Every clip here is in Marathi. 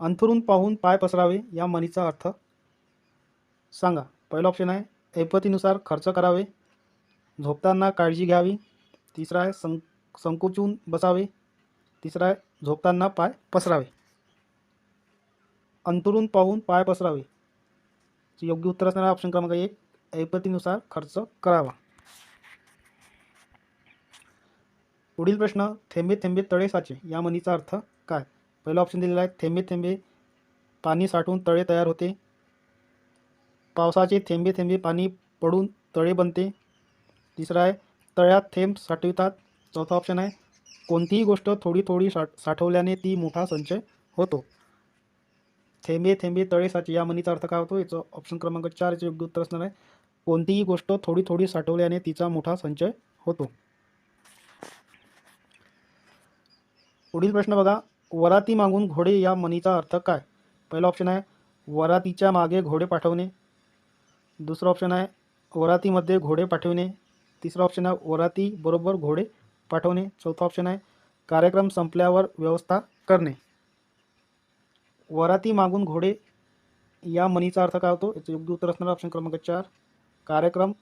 अंथरून पाहून पाय पसरावे या म्हणीचा अर्थ सांगा. पहिला ऑप्शन आहे ऐपतीनुसार खर्च करावे. झोपताना काळजी घ्यावी. तिसरा आहे सं संकोचून बसावे. तिसरा आहे झोपताना पाय पसरावे. अंतरून पाहून पाय पसरावे. योग्य उत्तर असणार ऑप्शन क्रमांक एक ऐपतीनुसार खर्च करावा. पुढील प्रश्न थेंबे थेंबे तळे साचे या म्हणीचा अर्थ काय? पहिला ऑप्शन दिलेला आहे थेंबे थेंबे पाणी साठून तळे तयार होते. पावसाचे थेंबे थेंबे पाणी पडून तळे बनते. तिसरा आहे तळ्यात थेंब साठवितात. चौथा ऑप्शन आहे कोणतीही गोष्ट थोडी थोडी साठ साठवल्याने ती मोठा संचय होतो. थेंबे थेंबे तळे साचे या म्हणीचा अर्थ काय होतो? याचं ऑप्शन क्रमांक चारचे योग्य उत्तर असणार आहे. कोणतीही गोष्ट थोडी थोडी साठवल्याने तिचा मोठा संचय होतो. पुढील प्रश्न बघा. वराती मागून घोडे या मनीचा अर्थ काय? पहिला ऑप्शन आहे वरातीच्या मागे घोडे पाठवणे. दुसरा ऑप्शन आहे वरातीमध्ये घोडे पाठवणे. तिसरा ऑप्शन आहे वराती बरोबर घोडे पाठवणे. चौथा ऑप्शन आहे कार्यक्रम संपल्यावर व्यवस्था करणे. वराती मागून घोडे या मनीचा अर्थ काय होतो? याचं योग्य उत्तर असणार ऑप्शन क्रमांक चार. कार्यक्रम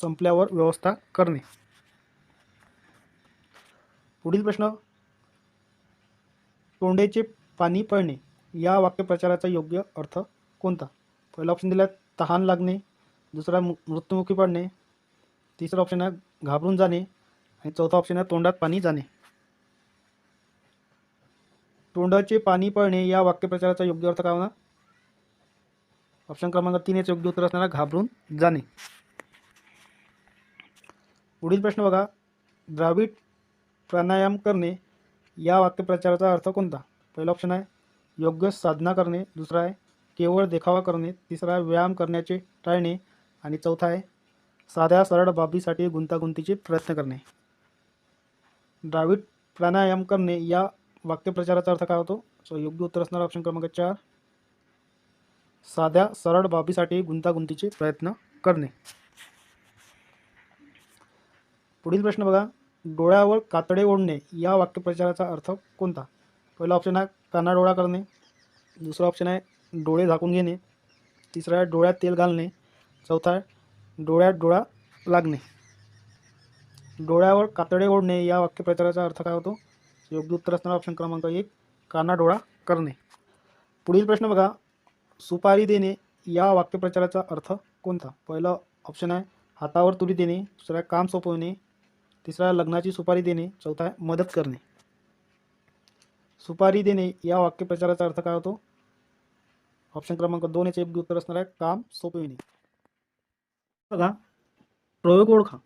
संपल्यावर व्यवस्था करणे. पुढील प्रश्न तोंडेचे पाणी पळणे या वाक्यप्रचाराचा योग्य अर्थ कोणता? पहिला ऑप्शन दिला तहान लागणे. दुसरा मृत्युमुखी पडणे. तिसरा ऑप्शन आहे घाबरून जाणे. आणि चौथा ऑप्शन आहे तोंडात पाणी जाणे. तोंडाचे पाणी पळणे या वाक्यप्रचाराचा योग्य अर्थ काय होणार? ऑप्शन क्रमांक तीन याचं योग्य उत्तर असणारा घाबरून जाणे. पुढील प्रश्न बघा. द्राविड प्राणायाम करणे या वाक्यप्रचाराचा अर्थ कोणता? पहिला ऑप्शन आहे योग्य साधना करणे. दुसरा आहे केवळ देखावा करणे. तिसरा आहे व्यायाम करण्याचे टाळणे. आणि चौथा आहे साध्या सरळ बाबीसाठी गुंतागुंतीचे प्रयत्न करणे. द्राविड प्राणायाम करणे या वाक्यप्रचाराचा अर्थ काय होतो? सो योग्य उत्तर असणार ऑप्शन क्रमांक चार. साध्या सरळ बाबीसाठी गुंतागुंतीचे प्रयत्न करणे. पुढील प्रश्न बघा. डोळ्यावर कातडे ओढणे या वाक्यप्रचाराचा अर्थ कोणता? पहिला ऑप्शन आहे कानाडोळा करणे. दुसरा ऑप्शन आहे डोळे झाकून घेणे. तिसरा आहे डोळ्यात तेल घालणे. चौथा आहे डोळ्यात डोळा लागणे. डोळ्यावर कातडे ओढणे या वाक्यप्रचाराचा अर्थ काय होतो? योग्य उत्तर असणारा ऑप्शन क्रमांक एक कानाडोळा करणे. पुढील प्रश्न बघा. सुपारी देणे या वाक्यप्रचाराचा अर्थ कोणता? पहिला ऑप्शन आहे हातावर तुरी देणे. दुसरा काम सोपवणे. तिसरा लग्नाची सुपारी देणे. चौथा आहे मदत करणे. सुपारी देणे या वाक्यप्रचाराचा अर्थ काय होतो? ऑप्शन क्रमांक दोन याचे योग्य उत्तर असणार आहे. काम सोपविणे बघा प्रयोग ओळखा.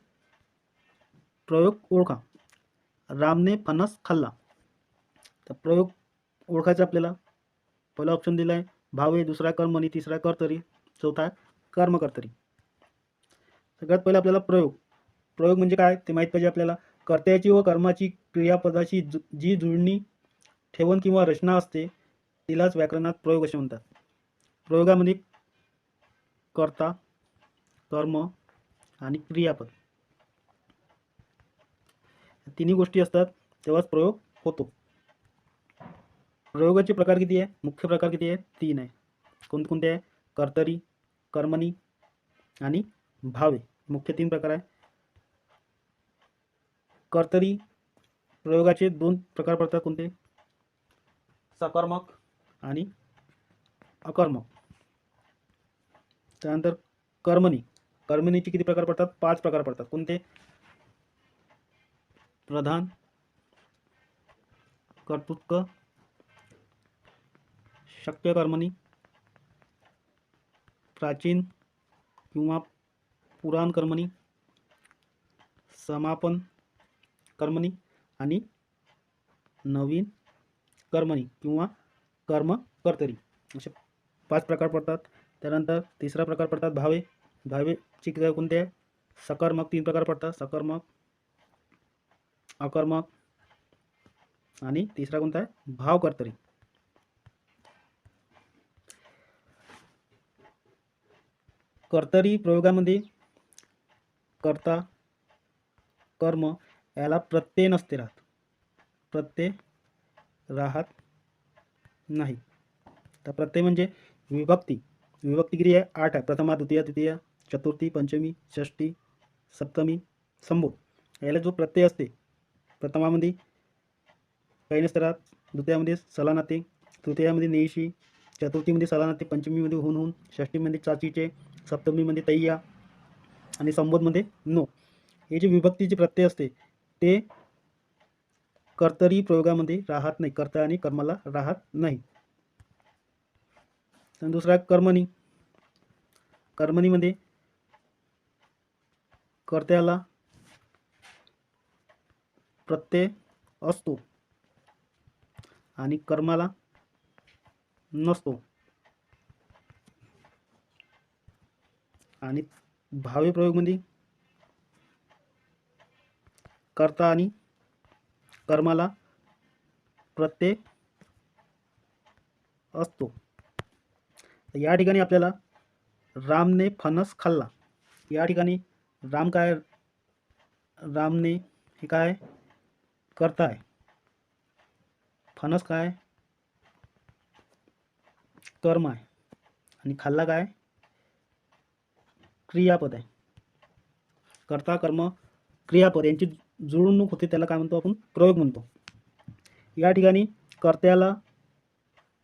प्रयोग ओळखा. रामने फणस खाल्ला. तर प्रयोग ओळखायचा आपल्याला. पहिला ऑप्शन दिला आहे. भावे दुसरा कर्मणी तिसरा कर्तरी. चौथा आहे कर्म कर्तरी सगळ्यात पहिला आपल्याला प्रयोग. प्रयोग म्हणजे काय ते माहीत पाहिजे आपल्याला. कर्त्याची व कर्माची क्रियापदाची जु जी जुळणी ठेवण किंवा रचना असते तिलाच व्याकरणात प्रयोग असे म्हणतात. प्रयोगामध्ये कर्ता कर्म आणि क्रियापद. तिन्ही गोष्टी असतात तेव्हाच प्रयोग होतो. प्रयोगाचे प्रकार किती आहे? मुख्य प्रकार किती आहे? तीन आहे. कोणकोणते आहे? कर्तरी कर्मणी आणि भावे. मुख्य तीन प्रकार आहे. कर्तरी प्रयोगाचे दोन प्रकार पडतात कोणते? सकर्मक आणि अकर्मक. त्यानंतर कर्मणी. कर्मणीचे किती प्रकार पडतात? पाच प्रकार पडतात. कोणते? प्रधान कर्तृत्व शक्य कर्मणी प्राचीन किंवा पुराण कर्मणी समापन कर्मणी आणि नवीन कर्मणी किंवा कर्म कर्तरी असे पाच प्रकार पडतात. त्यानंतर तिसरा प्रकार पडतात भावे. भावेची क्रिया कोणते आहे? सकर्मक. तीन प्रकार पडतात. सकर्मक अकर्मक आणि तिसरा कोणता आहे? भाव कर्तरी कर्तरी प्रयोगामध्ये कर्ता कर्म याला प्रत्यय नसते राहत. प्रत्यय राहत नाही. तर प्रत्यय म्हणजे विभक्ती. विभक्ती किती आहे आठ आहे. प्रथमा द्वितीया तृतीय चतुर्थी पंचमी षष्टी सप्तमी संभोग याला जो प्रत्यय असते प्रथमामध्ये काही नसतात द्वितीयामध्ये सलानाते तृतीयामध्ये नेशी चतुर्थीमध्ये सलानाते पंचमीमध्ये हुन हुन षष्टीमध्ये चाचीचे सप्तमीमध्ये तैया आणि संबोधमध्ये नो. हे जे विभक्तीचे प्रत्यय असते ते कर्तरी प्रयोगामध्ये राहत नाही. कर्ता आणि कर्माला राहत नाही. दुसरा कर्मणी. कर्मणीमध्ये कर्त्याला प्रत्यय असतो आणि कर्माला नसतो. आणि भावी प्रयोगमध्ये कर्ता आणि कर्माला प्रत्यय असतो. या ठिकाणी आपल्याला रामने फणस खाल्ला. या ठिकाणी राम काय रामने हे काय करता आहे फणस काय? कर्म आहे. आणि खाल्ला काय? क्रियापद आहे. कर्ता कर्म क्रियापद यांची जुळवणूक होते त्याला काय म्हणतो आपण? प्रयोग म्हणतो. या ठिकाणी कर्त्याला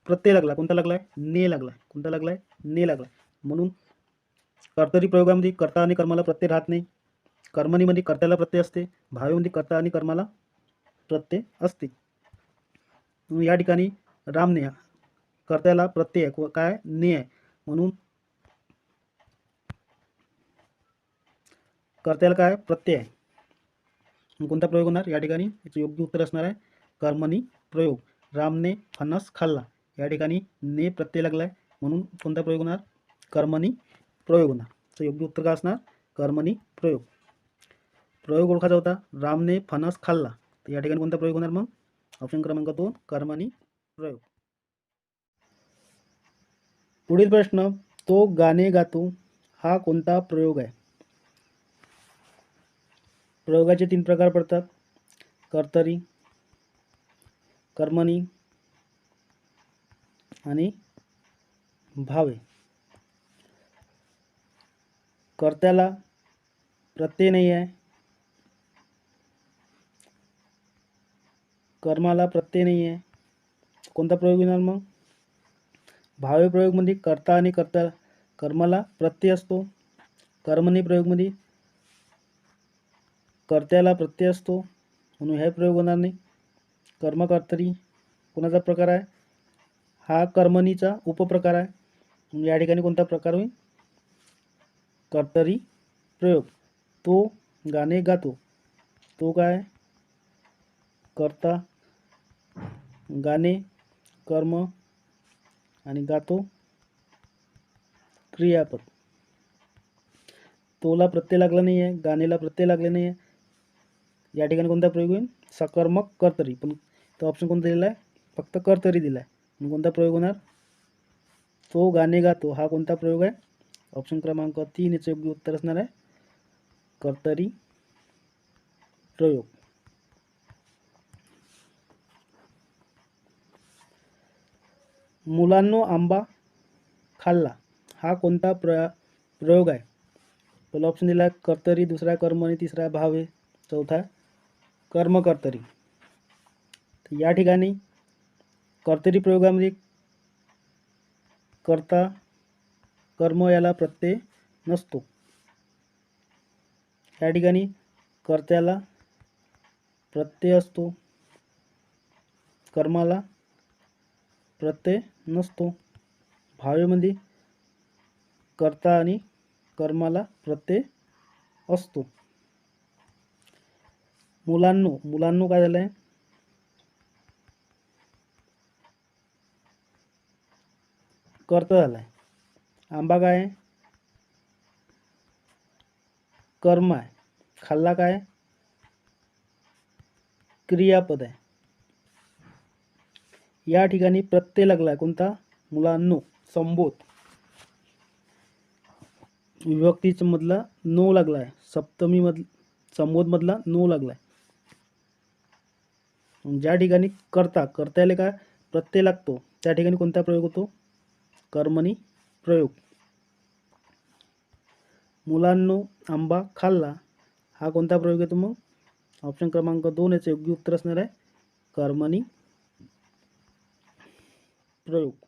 प्रत्यय लागला. कोणता लागला आहे ने लागला आहे कोणता लागला आहे ने लागला म्हणून कर्तरी प्रयोगामध्ये कर्ता आणि कर्माला प्रत्यय राहत नाही. कर्मणीमध्ये कर्त्याला प्रत्यय असते. भावेमध्ये कर्ता आणि कर्माला प्रत्यय असते. या ठिकाणी रामने कर्त्याला प्रत्यय आहे. काय? ने आहे. म्हणून कर्त्याला काय? प्रत्यय आहे. कोणता प्रयोग होणार? या ठिकाणी याचं योग्य उत्तर असणार आहे. कर्मणी प्रयोग. रामने फणस खाल्ला. या ठिकाणी ने प्रत्यय लागला आहे म्हणून कोणता प्रयोग होणार? कर्मणी प्रयोग होणार. तर योग्य उत्तर काय असणार? कर्मणी प्रयोग. प्रयोग ओळखायचा होता. रामने फणस खाल्ला. तर या ठिकाणी कोणता प्रयोग होणार मग? ऑप्शन क्रमांक दोन कर्मणी प्रयोग. पुढील प्रश्न तो गाणे गातो हा कोणता प्रयोग आहे? प्रयोगाचे तीन प्रकार पडतात. कर्तरी कर्मणी आणि भावे. कर्त्याला प्रत्यय नाही आहे. कर्माला प्रत्यय नाही आहे. कोणता प्रयोग येणार मग? भावे प्रयोगमध्ये कर्ता आणि कर्ता कर्माला प्रत्यय असतो. कर्मणी प्रयोगमध्ये कर्त्याला प्रत्यय असतो म्हणून हे प्रयोग होणार नाही. कर्मकर्तरी कोणाचा प्रकार आहे? हा कर्मणीचा उपप्रकार आहे. म्हणून या ठिकाणी कोणता प्रकार होईल? कर्तरी प्रयोग. तो गाणे गातो. तो काय? कर्ता गाणे कर्म आणि गातो क्रियापद. तोला प्रत्यय लागला नाही आहे गाणेला प्रत्यय लागले नाही आहे या ठिकाणी कोणता प्रयोग होईल? सकर्मक कर्तरी. पण तो ऑप्शन कोणता दिलेला आहे? फक्त कर्तरी दिला आहे मग कोणता प्रयोग होणार? तो गाणे गातो. हा कोणता प्रयोग आहे? ऑप्शन क्रमांक तीन याचं योग्य उत्तर असणार आहे. कर्तरी प्रयोग. मुलांनो आंबा खाल्ला. हा कोणता प्र प्रयोग आहे? पहिला ऑप्शन दिला आहे कर्तरी दुसरा कर्मणी कर्म आणि तिसरा आहे भावे चौथा कर्मकर्तरी तर. या ठिकाणी कर्तरी प्रयोगामध्ये कर्ता कर्म याला प्रत्यय नसतो. या ठिकाणी कर्त्याला प्रत्यय असतो. कर्माला प्रत्यय नसतो. भावेमध्ये कर्ता आणि कर्माला प्रत्यय असतो. मुलांनो मुलांनो काय झालं आहे कर्ता झाला आहे आंबा काय? आहे कर्म आहे. खाल्ला काय? क्रियापद आहे. या ठिकाणी प्रत्यय लागला आहे कोणता? मुलांनो संबोध. विभक्तीच मधला नो लागला आहे सप्तमी मध संबोध मधला नो लागला आहे ज्या ठिकाणी करता कर्त्याला काय? प्रत्यय लागतो. त्या ठिकाणी कोणता प्रयोग होतो? कर्मणी प्रयोग. मुलांनो आंबा खाल्ला हा कोणता प्रयोग येतो मग ऑप्शन क्रमांक दोन याचं योग्य उत्तर असणार आहे. कर्मणी प्रयोग.